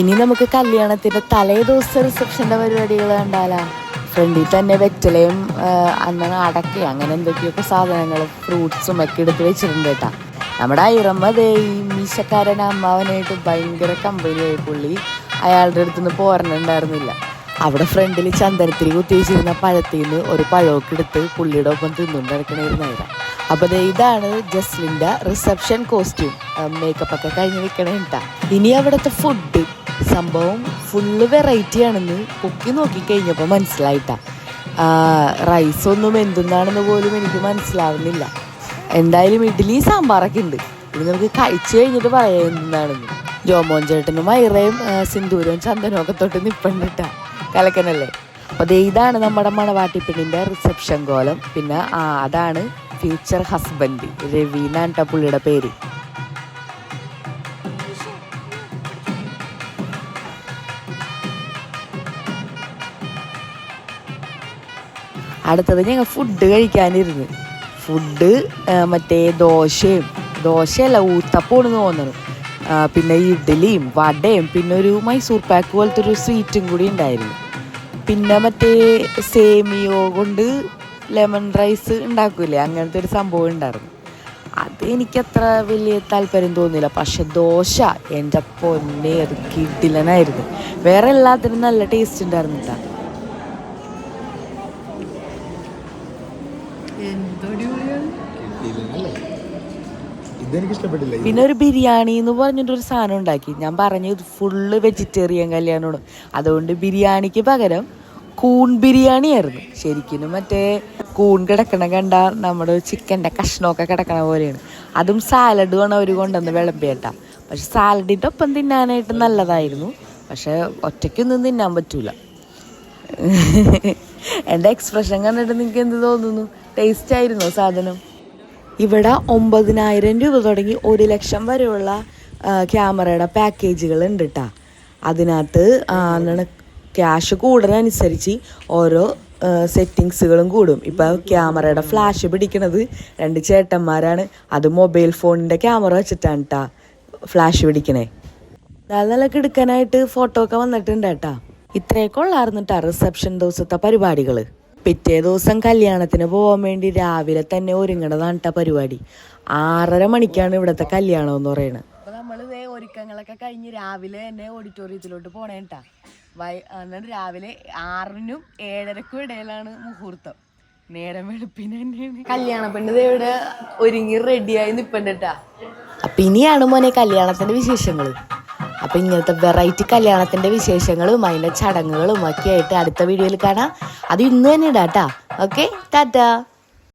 ഇനി നമുക്ക് കല്യാണത്തിന്റെ തലേ ദിവസം റിസപ്ഷന്റെ പരിപാടികൾ കണ്ടാലാ. ഫ്രണ്ടിൽ തന്നെ വെറ്റലയും അന്ന് അടക്കി അങ്ങനെ എന്തൊക്കെയൊക്കെ സാധനങ്ങൾ ഫ്രൂട്ട്സും ഒക്കെ എടുത്ത് വെച്ചിട്ടുണ്ട് കേട്ടാ. നമ്മുടെ ഇറമ്മ ദേവി മീശക്കാരൻ അമ്മാവനായിട്ട് ഭയങ്കര കമ്പനിയായി പുള്ളി. അയാളുടെ അടുത്ത് നിന്ന് പോരണുണ്ടായിരുന്നില്ല. അവിടെ ഫ്രണ്ടിൽ ചന്ദനത്തിരി കുത്തി വെച്ചിരുന്ന പഴത്തിൽ നിന്ന് ഒരു പഴമൊക്കെ എടുത്ത് പുള്ളിയുടെ ഒപ്പം തിന്നുകൊണ്ടിരിക്കണായിരുന്നു അപ്പൊ ദേ ഇതാണ് ജസ്ലിന്റെ റിസപ്ഷൻ കോസ്റ്റ്യൂം മേക്കപ്പ് ഒക്കെ കഴിഞ്ഞ് കേട്ടാ ഇനി അവിടുത്തെ ഫുഡ് സംഭവം ഫുള്ള് വെറൈറ്റി ആണെന്ന് പൊക്കി നോക്കി കഴിഞ്ഞപ്പോൾ മനസ്സിലായിട്ടാ. റൈസ് ഒന്നും എന്തുന്നാണെന്ന് പോലും എനിക്ക് മനസ്സിലാവുന്നില്ല. എന്തായാലും ഇഡ്ഡലി സാമ്പാറൊക്കെ ഉണ്ട്. ഇത് നമുക്ക് കഴിച്ചു കഴിഞ്ഞിട്ട് പറയാം എന്താണെന്ന് ജോമോൻ ചേട്ടനും മൈറയും സിന്ദൂരവും ചന്ദനവും ഒക്കെ തൊട്ട് നിപ്പണ്ടിട്ടാ കലക്കനല്ലേ? അപ്പോൾ ഇതാണ് നമ്മുടെ മണവാട്ടിപ്പെണ്ണിന്റെ റിസപ്ഷൻ കോലം. പിന്നെ അതാണ് ഫ്യൂച്ചർ ഹസ്ബൻഡ് രവീന എന്നിട്ട പുള്ളിയുടെ പേര്. അടുത്തത് ഞങ്ങൾ ഫുഡ് കഴിക്കാനിരുന്നു. ഫുഡ് മറ്റേ ദോശയും ദോശയല്ല ഊത്തപ്പോണെന്ന് തോന്നുന്നു പിന്നെ ഇഡ്ഡലിയും വടയും പിന്നെ ഒരു മൈസൂർ പാക്ക് പോലത്തെ ഒരു സ്വീറ്റും കൂടി ഉണ്ടായിരുന്നു. പിന്നെ മറ്റേ സേമിയോ കൊണ്ട് ലെമൺ റൈസ് ഉണ്ടാക്കൂലേ? അങ്ങനത്തെ ഒരു സംഭവം ഉണ്ടായിരുന്നു. അത് എനിക്കത്ര വലിയ താല്പര്യം തോന്നിയില്ല. പക്ഷെ ദോശ എന്റെ പൊന്നെ അത് കിടിലനായിരുന്നു. വേറെ എല്ലാത്തിനും നല്ല ടേസ്റ്റ് ഉണ്ടായിരുന്നു കേട്ടോ പിന്നെ ഒരു ബിരിയാണി എന്ന് പറഞ്ഞിട്ടൊരു സാധനം ഉണ്ടാക്കി. ഞാൻ പറഞ്ഞു ഇത് ഫുള്ള് വെജിറ്റേറിയൻ കല്യാണമാണ്. അതുകൊണ്ട് ബിരിയാണിക്ക് പകരം കൂൺ ബിരിയാണി ആയിരുന്നു. ശരിക്കും മറ്റേ കൂൺ കിടക്കണ കണ്ട നമ്മുടെ ചിക്കന്റെ കഷ്ണമൊക്കെ കിടക്കണ പോലെയാണ്. അതും സാലഡ് സാലഡുമാണ് അവർ കൊണ്ടുവന്ന് വിളമ്പിയേട്ടാ. പക്ഷെ സാലഡിന്റെ ഒപ്പം തിന്നാനായിട്ട് നല്ലതായിരുന്നു. പക്ഷെ ഒറ്റയ്ക്കൊന്നും തിന്നാൻ പറ്റൂല. എന്റെ എക്സ്പ്രഷൻ കണ്ടിട്ട് നിങ്ങൾക്ക് എന്ത് തോന്നുന്നു? ടേസ്റ്റ് ആയിരുന്നു സാധനം? ഇവിടെ ഒമ്പതിനായിരം രൂപ തുടങ്ങി ഒരു ലക്ഷം വരെയുള്ള ക്യാമറയുടെ പാക്കേജുകൾ ഉണ്ട് കേട്ടോ അതിനകത്ത് ക്യാഷ് കൂടുന്നതനുസരിച്ച് ഓരോ സെറ്റിങ്സുകളും കൂടും. ഇപ്പോൾ ക്യാമറയുടെ ഫ്ലാഷ് പിടിക്കണത് രണ്ട് ചേട്ടന്മാരാണ്. അത് മൊബൈൽ ഫോണിന്റെ ക്യാമറ വെച്ചിട്ടാണ് കേട്ടോ ഫ്ലാഷ് പിടിക്കണേ. നല്ല നല്ല കിടക്കാനായിട്ട് ഫോട്ടോ ഒക്കെ വന്നിട്ടുണ്ട് കേട്ടാ ഇത്രയൊക്കെ ഉള്ളായിരുന്നു കേട്ടാ റിസപ്ഷൻ ദിവസത്തെ പരിപാടികൾ പിറ്റേ ദിവസം കല്യാണത്തിന് പോകാൻ വേണ്ടി രാവിലെ തന്നെ ഒരുങ്ങണതാണ് കേട്ടാ പരിപാടി. ആറര മണിക്കാണ് ഇവിടുത്തെ കല്യാണം എന്ന് പറയുന്നത് നമ്മൾ ഒരുക്കങ്ങളൊക്കെ കഴിഞ്ഞ് രാവിലെ തന്നെ ഓഡിറ്റോറിയത്തിലോട്ട് പോണേ കേട്ടാ വൈ എന്നിട്ട് രാവിലെ ആറിനും ഏഴരക്കും ഇടയിലാണ് മുഹൂർത്തം. നേരം വെളുപ്പിന് തന്നെയാണ്. കല്യാണ പെണ്ണത് ഇവിടെ ഒരുങ്ങി റെഡിയായി നിപ്പണ്ടാ അപ്പൊ ഇനിയാണ് മോനെ കല്യാണത്തിന്റെ വിശേഷങ്ങൾ അപ്പൊ ഇങ്ങനത്തെ വെറൈറ്റി കല്യാണത്തിന്റെ വിശേഷങ്ങളും അതിന്റെ ചടങ്ങുകളും ഒക്കെ ആയിട്ട് അടുത്ത വീഡിയോയിൽ കാണാം. അത് ഇന്ന് തന്നെ ഇടാട്ടാ. ഓക്കെ ടാറ്റാ